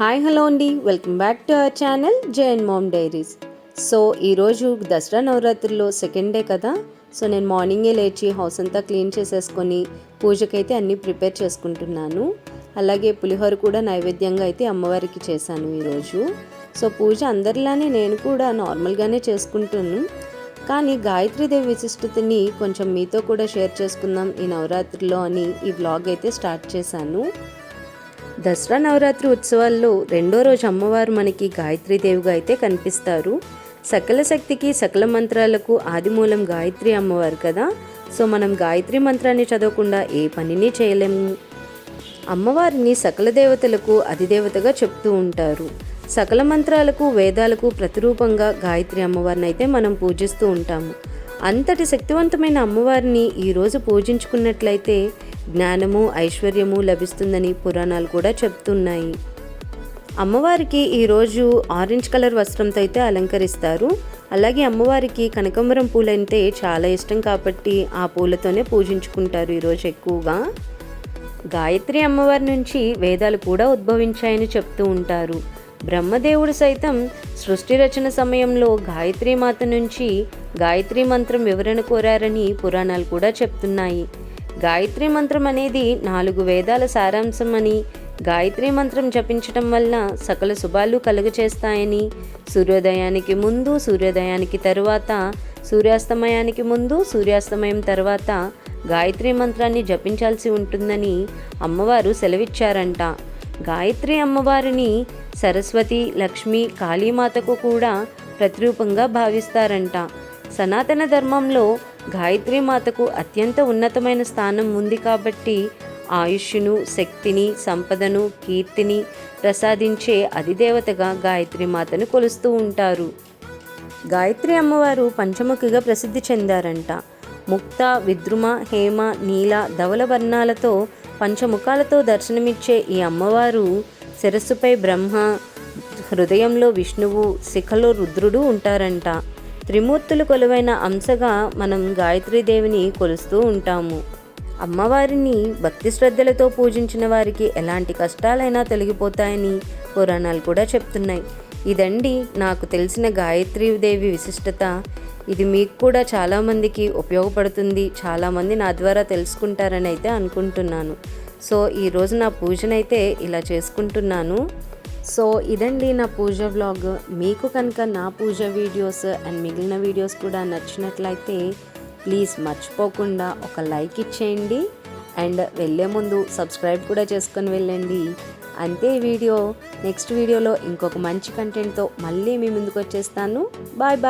Hi hello అండి. Welcome back to our channel Jain mom diaries so ఈరోజు దసరా నవరాత్రుల్లో second day కదా. So నేను మార్నింగే లేచి హౌస్ అంతా క్లీన్ చేసేసుకొని పూజకైతే అన్నీ ప్రిపేర్ చేసుకుంటున్నాను. అలాగే పులిహోర కూడా నైవేద్యంగా అయితే అమ్మవారికి చేశాను ఈరోజు సో పూజ అందరిలానే నేను కూడా నార్మల్గానే చేసుకుంటాను. కానీ గాయత్రీదేవి విశిష్టతని కొంచెం మీతో కూడా షేర్ చేసుకుందాం ఈ నవరాత్రిలో అని ఈ వ్లాగ్ అయితే స్టార్ట్ చేశాను. దసరా నవరాత్రి ఉత్సవాల్లో రెండో రోజు అమ్మవారు మనకి గాయత్రీదేవిగా అయితే కనిపిస్తారు. సకల శక్తికి సకల మంత్రాలకు ఆదిమూలం గాయత్రి అమ్మవారు కదా. సో మనం గాయత్రి మంత్రాన్ని చదవకుండా ఏ పనిని చేయలేము అమ్మవారిని సకల దేవతలకు అధిదేవతగా చెప్తూ ఉంటారు. సకల మంత్రాలకు వేదాలకు ప్రతిరూపంగా గాయత్రి అమ్మవారిని అయితే మనం పూజిస్తూ ఉంటాము. అంతటి శక్తివంతమైన అమ్మవారిని ఈరోజు పూజించుకున్నట్లయితే జ్ఞానము ఐశ్వర్యము లభిస్తుందని పురాణాలు కూడా చెప్తున్నాయి. అమ్మవారికి ఈరోజు ఆరెంజ్ కలర్ వస్త్రంతో అయితే అలంకరిస్తారు. అలాగే అమ్మవారికి కనకంబరం పూలంటే చాలా ఇష్టం కాబట్టి ఆ పూలతోనే పూజించుకుంటారు ఈరోజు ఎక్కువగా. గాయత్రి అమ్మవారి నుంచి వేదాలు కూడా ఉద్భవించాయని చెప్తూ ఉంటారు. బ్రహ్మదేవుడు సైతం సృష్టి రచన సమయంలో గాయత్రి మాత నుంచి గాయత్రి మంత్రం వివరణ కోరారని పురాణాలు కూడా చెప్తున్నాయి. గాయత్రి మంత్రం అనేది నాలుగు వేదాల సారాంశం అని. గాయత్రి మంత్రం జపించటం వల్ల సకల శుభాలు కలుగచేస్తాయని. సూర్యోదయానికి ముందు సూర్యోదయానికి తరువాత సూర్యాస్తమయానికి ముందు సూర్యాస్తమయం తర్వాత గాయత్రి మంత్రాన్ని జపించాల్సి ఉంటుందని అమ్మవారు సెలవిచ్చారంట. గాయత్రి అమ్మవారిని సరస్వతి లక్ష్మి కాళీమాతకు కూడా ప్రతిరూపంగా భావిస్తారంట. సనాతన ధర్మంలో మాతకు అత్యంత ఉన్నతమైన స్థానం ఉంది కాబట్టి ఆయుష్ను శక్తిని సంపదను కీర్తిని ప్రసాదించే అధిదేవతగా గాయత్రి మాతను కొలుస్తూ ఉంటారు. గాయత్రి అమ్మవారు పంచముఖిగా ప్రసిద్ధి చెందారంట. ముక్త విద్రుమ హేమ నీల ధవల వర్ణాలతో పంచముఖాలతో దర్శనమిచ్చే ఈ అమ్మవారు శిరస్సుపై బ్రహ్మ హృదయంలో విష్ణువు శిఖలో రుద్రుడు ఉంటారంట. త్రిమూర్తులు కొలువైన అంశగా మనం గాయత్రీదేవిని కొలుస్తూ ఉంటాము. అమ్మవారిని భక్తి శ్రద్ధలతో పూజించిన వారికి ఎలాంటి కష్టాలైనా తొలగిపోతాయని పురాణాలు కూడా చెప్తున్నాయి. ఇదండి నాకు తెలిసిన గాయత్రీదేవి విశిష్టత. ఇది మీకు కూడా చాలామందికి ఉపయోగపడుతుంది. చాలామంది నా ద్వారా తెలుసుకుంటారని అయితే అనుకుంటున్నాను. సో ఈరోజు నా పూజనైతే ఇలా చేసుకుంటున్నాను. సో ఇదండి నా పూజ వ్లాగ్ మీకు కనుక నా పూజ వీడియోస్ అండ్ మిగిలిన వీడియోస్ కూడా నచ్చినట్లయితే ప్లీజ్ మర్చిపోకుండా ఒక లైక్ ఇచ్చేయండి. అండ్ వెళ్ళే ముందు సబ్స్క్రైబ్ కూడా చేసుకొని వెళ్ళండి. అంతే వీడియో నెక్స్ట్ వీడియోలో ఇంకొక మంచి కంటెంట్తో మళ్ళీ మీ ముందుకు వచ్చేస్తాను. Bye bye